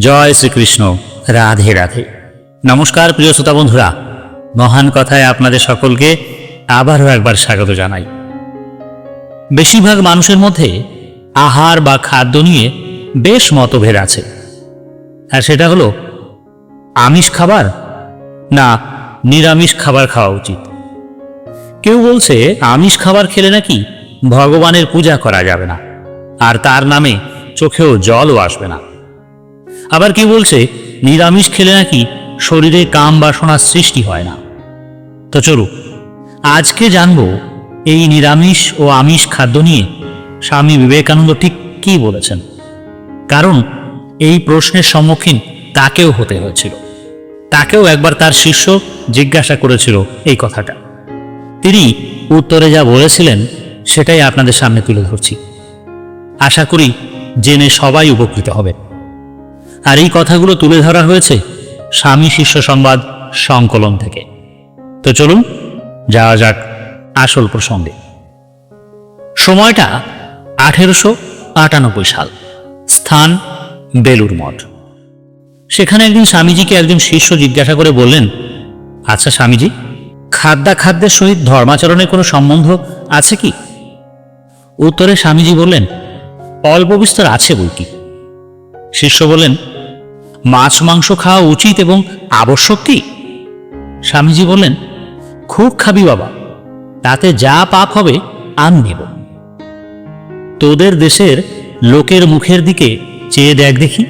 জয় শ্রীকৃষ্ণ। রাধে রাধে। নমস্কার প্রিয় শ্রোতা বন্ধুরা। মহান কথায় আপনাদের সকলকে আবারও একবার স্বাগত জানাই। বেশিরভাগ মানুষের মধ্যে আহার বা খাদ্য নিয়ে বেশ মতভেদ আছে। আর সেটা হলো, আমিষ খাবার না নিরামিষ খাবার খাওয়া উচিত। কেউ বলছে, আমিষ খাবার খেলে নাকি ভগবানের পূজা করা যাবে না, আর তার নামে চোখেও জলও আসবে না। আবার কি বলছে? নিরামিষ খেলে নাকি শরীরে কাম বাসনার সৃষ্টি হয় না। তো চলুক আজকে জানব এই নিরামিষ ও আমিষ খাদ্য নিয়ে স্বামী বিবেকানন্দ ঠিক কী বলেছেন। কারণ এই প্রশ্নের সম্মুখীন তাকেও হতে হয়েছিল। তাকেও একবার তার শিষ্য জিজ্ঞাসা করেছিল এই কথাটা। তিনি উত্তরে যা বলেছিলেন সেটাই আপনাদের সামনে তুলে ধরছি। আশা করি জেনে সবাই উপকৃত হবে আর এই কথাগুলো তুলে ধরা হয়েছে স্বামী শিষ্য সংবাদ সংকলন থেকে। তো চলুন, যাওয়া যাক আসল প্রসঙ্গে। সময়টা আঠেরোশো আটানব্বই সাল, স্থান বেলুর মঠ। সেখানে একদিন স্বামীজিকে একজন শিষ্য জিজ্ঞাসা করে বললেন আচ্ছা স্বামীজি, খাদ্যাখাদ্যের সহিত ধর্মাচরণের কোনো সম্বন্ধ আছে কি? উত্তরে স্বামীজি বললেন, অল্প বিস্তর আছে বই কি? শিষ্য বললেন মাছ, মাংস খাওয়া উচিত এবং আবশ্যক কি? স্বামীজি বললেন, খুব খাবি বাবা, তাতে যা পাপ হবে, আমি নেব। তোদের দেশের লোকের মুখের দিকে চেয়ে দেখ দেখি।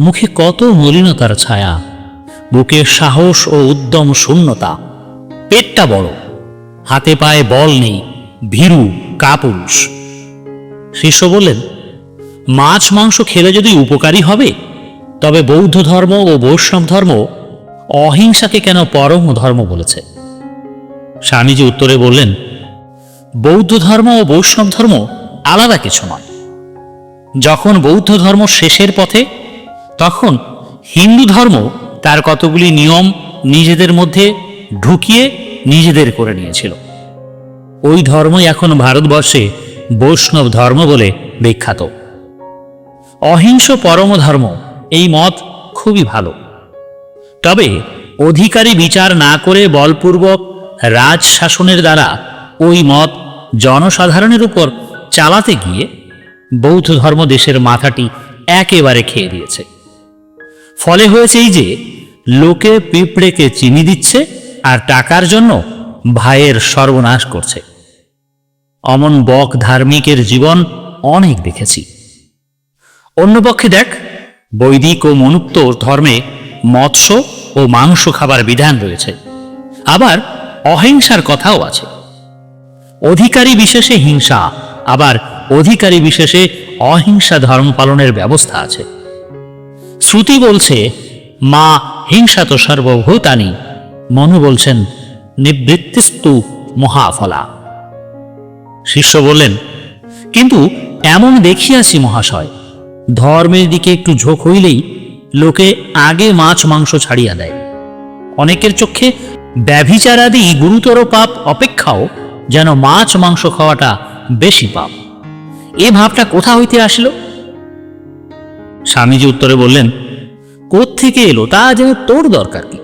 মুখে কত মলিনতার ছায়া, বুকে সাহস ও উদ্যম শূন্যতা, পেটটা বড়, হাতে পায়ে বল নেই, ভীরু কাপুরুষ। শিষ্য বললেন, মাছ, মাংস খেলে যদি উপকারী হবে তবে বৌদ্ধ ধর্ম ও বৈষ্ণব ধর্ম অহিংসাকে কেন পরম ধর্ম বলেছে? স্বামীজি উত্তরে বললেন, বৌদ্ধ ধর্ম ও বৈষ্ণব ধর্ম আলাদা কিছু নয়। যখন বৌদ্ধ ধর্ম শেষের পথে, তখন হিন্দু ধর্ম তার কতগুলি নিয়ম নিজেদের মধ্যে ঢুকিয়ে নিজেদের করে নিয়েছিল। ওই ধর্মই এখন ভারতবর্ষে বৈষ্ণব ধর্ম বলে বিখ্যাত। অহিংস পরম ধর্ম এই মত খুবই ভালো। তবে অধিকারী বিচার না করে বলপূর্বক রাজ শাসনের দ্বারা ওই মত জনসাধারণের উপর চালাতে গিয়ে বৌদ্ধ ধর্ম দেশের মাথাটি একেবারে খেয়ে দিয়েছে। ফলে হয়েছে এই যে, লোকে পিঁপড়েকে চিনি দিচ্ছে আর টাকার জন্য ভাইয়ের সর্বনাশ করছে। অমন বক ধার্মিকের জীবন অনেক দেখেছি। অন্যপক্ষে দেখ বৈদিক ও মনুক্ত ধর্মে মৎস্য ও মাংস খাবার বিধান রয়েছে। আবার অহিংসার কথাও আছে। অধিকারী বিশেষে হিংসা, আবার অধিকারী বিশেষে অহিংসা ধর্ম পালনের ব্যবস্থা আছে। শ্রুতি বলছে, মা হিংসা তো সর্বভূতানি মনু বলছেন, নিবৃত্তিস্তু মহাফলা শিষ্য বললেন, কিন্তু এমন দেখিয়াছি মহাশয় ধর্মের দিকে একটু ঝোঁক হইলেই লোকে আগে মাছ মাংস ছাড়িয়া দেয়। অনেকের চোখে ব্যভিচারাদি গুরুতর পাপ অপেক্ষাও যেন মাছ মাংস খাওয়াটা বেশি পাপ। এ ভাবটা কোথা হইতে আসলো? স্বামীজি উত্তরে বললেন থেকে এলো? তা যেন তোর দরকার কি?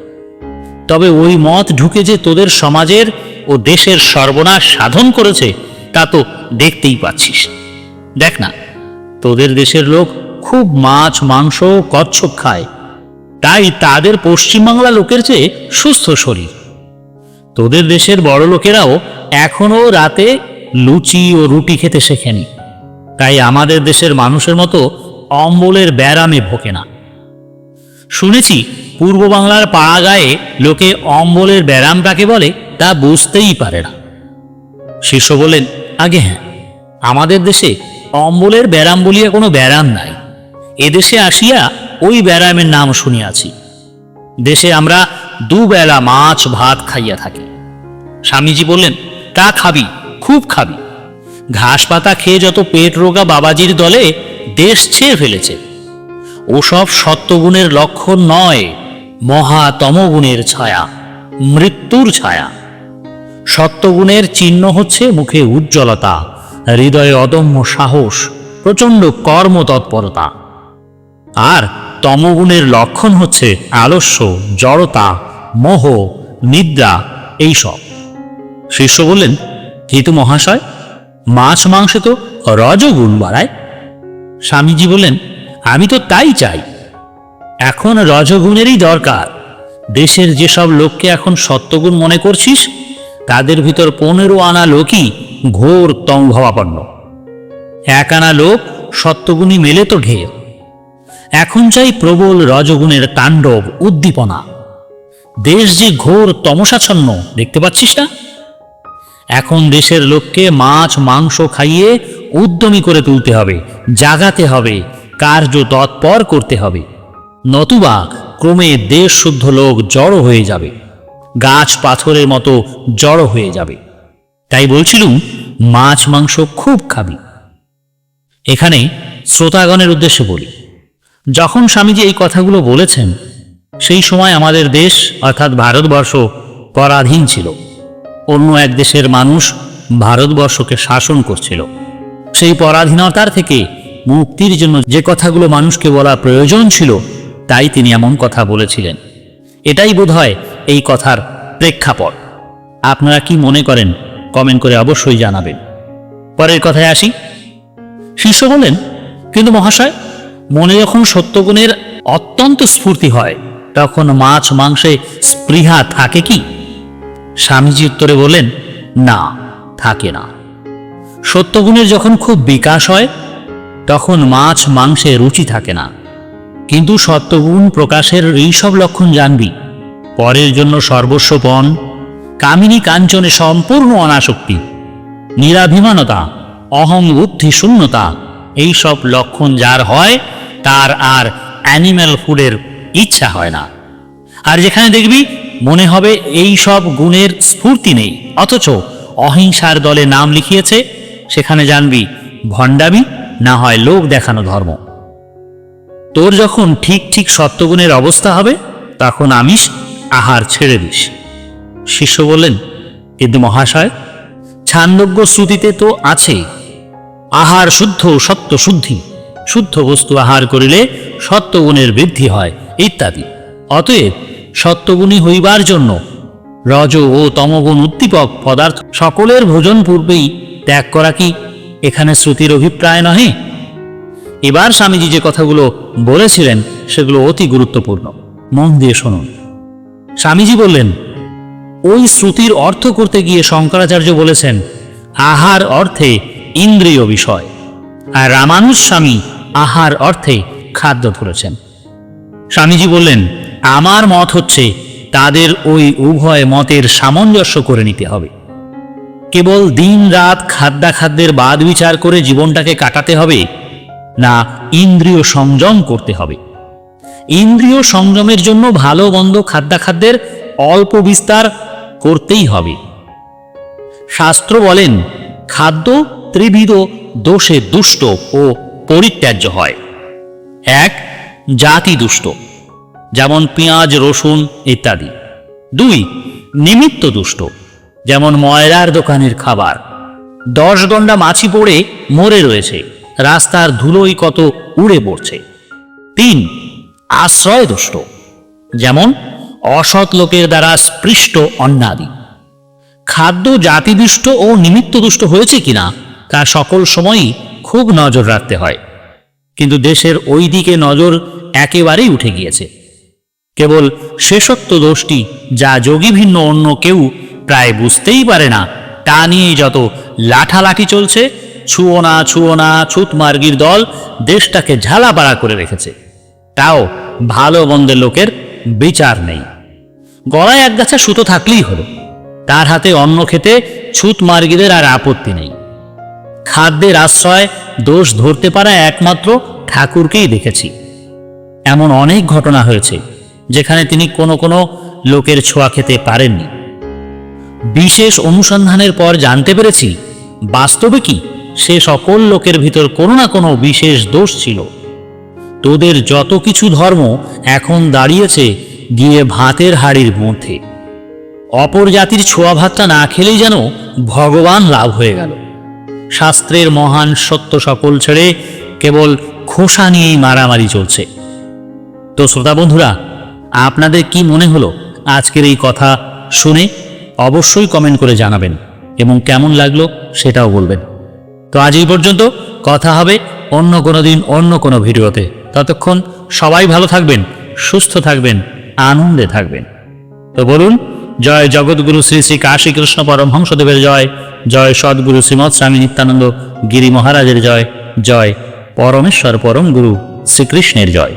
তবে ওই মত ঢুকে যে তোদের সমাজের ও দেশের সর্বনাশ সাধন করেছে, তা তো দেখতেই পাচ্ছিস। দেখ না তোদের দেশের লোক খুব মাছ, মাংস, কচ্ছপ খায়। তাই তাদের পশ্চিমবাংলা লোকের চেয়ে সুস্থ শরীর। তোদের দেশের বড় লোকেরাও এখনও রাতে লুচি ও রুটি খেতে শেখেনি। তাই আমাদের দেশের মানুষের মতো অম্বলের ব্যারামে ভোকে না। শুনেছি পূর্ব বাংলার পাড়া গায়ে লোকে অম্বলের ব্যারাম কাকে বলে তা বুঝতেই পারে না। শিষ্য বলেন, আগে হ্যাঁ আমাদের দেশে অম্বলের ব্যারাম বলিয়া কোনো ব্যারাম নাই। এদেশে আসিয়া ওই ব্যারামের নাম শুনিয়াছি। দেশে আমরা দুবেলা মাছ, ভাত খাইয়া থাকি। স্বামীজি বললেন, তা খাবি, খুব খাবি। ঘাস পাতা খেয়ে যত পেট রোগা বাবাজির দলে দেশ ছেয়ে ফেলেছে। ওসব সত্যগুণের লক্ষণ নয়, মহাতমগুণের ছায়া, মৃত্যুর ছায়া। সত্যগুণের চিহ্ন হচ্ছে মুখে উজ্জ্বলতা হৃদয়ে অদম্য সাহস, প্রচণ্ড কর্মতৎপরতা আর তমগুণের লক্ষণ হচ্ছে আলস্য, জড়তা, মোহ, নিদ্রা, এইসব। শিষ্য বললেন কিন্তু মহাশয়, মাছ মাংসে তো রজগুণ বাড়ায়। স্বামীজি বললেন, আমি তো তাই চাই। এখন রজগুণেরই দরকার। দেশের যেসব লোককে এখন সত্যগুণ মনে করছিস, তাদের ভিতর পনেরো আনা লোকই ঘোর তমভাবাপন্ন এক আনা লোক সত্যগুণী মেলে তো ঢের। এখন চাই প্রবল রজগুণের তাণ্ডব, উদ্দীপনা। দেশ যে ঘোর তমসাচ্ছন্ন, দেখতে পাচ্ছিস না? এখন দেশের লোককে মাছ, মাংস খাইয়ে উদ্যমী করে তুলতে হবে, জাগাতে হবে, কার্য তৎপর করতে হবে। নতুবা ক্রমে দেশ শুদ্ধ লোক জড়ো হয়ে যাবে, গাছ পাথরের মতো জড়ো হয়ে যাবে। তাই বলছিলুম, মাছ, মাংস খুব খাবি। এখানে শ্রোতাগণের উদ্দেশ্যে বলি, যখন স্বামীজি এই কথাগুলো বলেছেন, সেই সময় আমাদের দেশ, অর্থাৎ ভারতবর্ষ, পরাধীন ছিল। অন্য এক দেশের মানুষ ভারতবর্ষকে শাসন করছিল। সেই পরাধীনতার থেকে মুক্তির জন্য যে কথাগুলো মানুষকে বলা প্রয়োজন ছিল, তাই তিনি এমন কথা বলেছিলেন। এটাই বোধহয় এই কথার প্রেক্ষাপট। আপনারা কি মনে করেন কমেন্ট করে অবশ্যই জানাবেন। পরের কথায় আসি। শিষ্য বলেন, কিন্তু মহাশয়, মনে যখন সত্যগুণের অত্যন্ত স্ফূর্তি হয়, তখন মাছ মাংসে স্পৃহা থাকে কি? স্বামীজি উত্তরে বললেন, না, থাকে না। সত্যগুণের যখন খুব বিকাশ হয়, তখন মাছ মাংসে রুচি থাকে না। কিন্তু সত্যগুণ প্রকাশের এইসব লক্ষণ জানবি। পরের জন্য সর্বস্বপণ কামিনী কাঞ্চনে সম্পূর্ণ অনাসক্তি, নিরাভিমানতা, অহং বুদ্ধি শূন্যতা, এইসব লক্ষণ যার হয়, তার আর অ্যানিম্যাল ফুডের ইচ্ছা হয় না। আর যেখানে দেখবি, মনে হবে এই সব গুণের স্ফূর্তি নেই, অথচ অহিংসার দলে নাম লিখিয়েছে, সেখানে জানবি ভণ্ডামি না হয় লোক দেখানো ধর্ম। তোর যখন ঠিক ঠিক সত্যগুণের অবস্থা হবে, তখন আমিষ আহার ছেড়ে দিস। শিষ্য বললেন কিন্তু মহাশয় ছান্দজ্ঞ শ্রুতিতে তো আছে, আহার শুদ্ধ সত্য শুদ্ধি। শুদ্ধ বস্তু আহার করিলে সত্যগুণের বৃদ্ধি হয়, ইত্যাদি। অতএব সত্যগুণী হইবার জন্য রজ ও তমগুণ উদ্দীপক পদার্থ সকলের ভোজন পূর্বেই ত্যাগ করা কি এখানে শ্রুতির অভিপ্রায় নহে? এবার স্বামীজি যে কথাগুলো বলেছিলেন, সেগুলো অতি গুরুত্বপূর্ণ। মন দিয়ে শুনুন। স্বামীজি বললেন ওই শ্রুতির অর্থ করতে গিয়ে শঙ্করাচার্য বলেছেন, আহার অর্থে ইন্দ্রিয় বিষয়, আর রামানুজ স্বামী আহার অর্থে খাদ্য ধরেছেন। স্বামীজি বললেন, আমার মত হচ্ছে তাদের ওই উভয় মতের সামঞ্জস্য করে নিতে হবে। কেবল দিন রাত খাদ্যাখাদ্যের বাদ বিচার করে জীবনটাকে কাটাতে হবে, না ইন্দ্রিয় সংযম করতে হবে। ইন্দ্রিয় সংযমের জন্য ভালো মন্দ খাদ্যাখাদ্যের অল্প বিস্তার করতেই হবে। শাস্ত্র বলেন, খাদ্য ত্রিবিধ দোষে দুষ্ট ও পরিত্যাজ্য হয়। এক, জাতি দুষ্ট, যেমন পেঁয়াজ, রসুন ইত্যাদি। দুই, নিমিত্ত দুষ্ট, যেমন ময়লার দোকানের খাবার। দশ দণ্ডা মাছি পড়ে মরে রয়েছে, রাস্তার ধুলোই কত উড়ে পড়ছে। তিন, আশ্রয় দুষ্ট, যেমন অসৎ লোকের দ্বারা স্পৃষ্ট অন্নাদি খাদ্য জাতিদুষ্ট ও নিমিত্ত দুষ্ট হয়েছে কিনা, তা সকল সময়ই খুব নজর রাখতে হয়। কিন্তু দেশের ওই দিকে নজর একেবারেই উঠে গিয়েছে। কেবল শেষত্ব দোষটি যা যোগী ভিন্ন অন্য কেউ প্রায় বুঝতেই পারে না, তা নিয়েই যত লাঠালাঠি চলছে, ছুঁয়ো না ছুঁয়ো না ছুতমার্গির দল দেশটাকে ঝালাপাড়া করে রেখেছে। তাও ভালো মন্দের লোকের বিচার নেই। গলায় এক গাছা সুতো থাকলেই হলো। তার হাতে অন্ন খেতে ছুত মার্গীদের আর আপত্তি নেই। খাদ্যের আশ্রয়, দোষ ধরতে পারা একমাত্র ঠাকুরকেই দেখেছি। এমন অনেক ঘটনা হয়েছে, যেখানে তিনি কোনো কোনো লোকের ছোঁয়া খেতে পারেননি। বিশেষ অনুসন্ধানের পর জানতে পেরেছি, বাস্তবে কি সে সকল লোকের ভিতর কোনো না কোনো বিশেষ দোষ ছিল। তোদের যত কিছু ধর্ম এখন দাঁড়িয়েছে গিয়ে ভাতের হাড়ির মধ্যে। অপর জাতির ছোঁয়া ভাতটা না খেলেই যেন ভগবান লাভ হয়ে গেল। শাস্ত্রের মহান সত্য সকল ছেড়ে কেবল খোসা নিয়েই মারামারি চলছে। তো শ্রোতা বন্ধুরা, আপনাদের কি মনে হলো আজকের এই কথা শুনে? অবশ্যই কমেন্ট করে জানাবেন এবং কেমন লাগল সেটাও বলবেন। তো আজ এই পর্যন্ত কথা হবে অন্য কোনো দিন অন্য কোনো ভিডিওতে। ততক্ষণ সবাই ভালো থাকবেন, সুস্থ থাকবেন। আনন্দে থাকবেন। তো বলুন, জয় জগৎগুরু শ্রী শ্রী কাশীকৃষ্ণ পরমহংসদেবের জয় জয় সদ্গুরু শ্রীমৎ স্বামী নিত্যানন্দ গিরি মহারাজের জয় জয় পরমেশ্বর পরম গুরু শ্রীকৃষ্ণের জয়।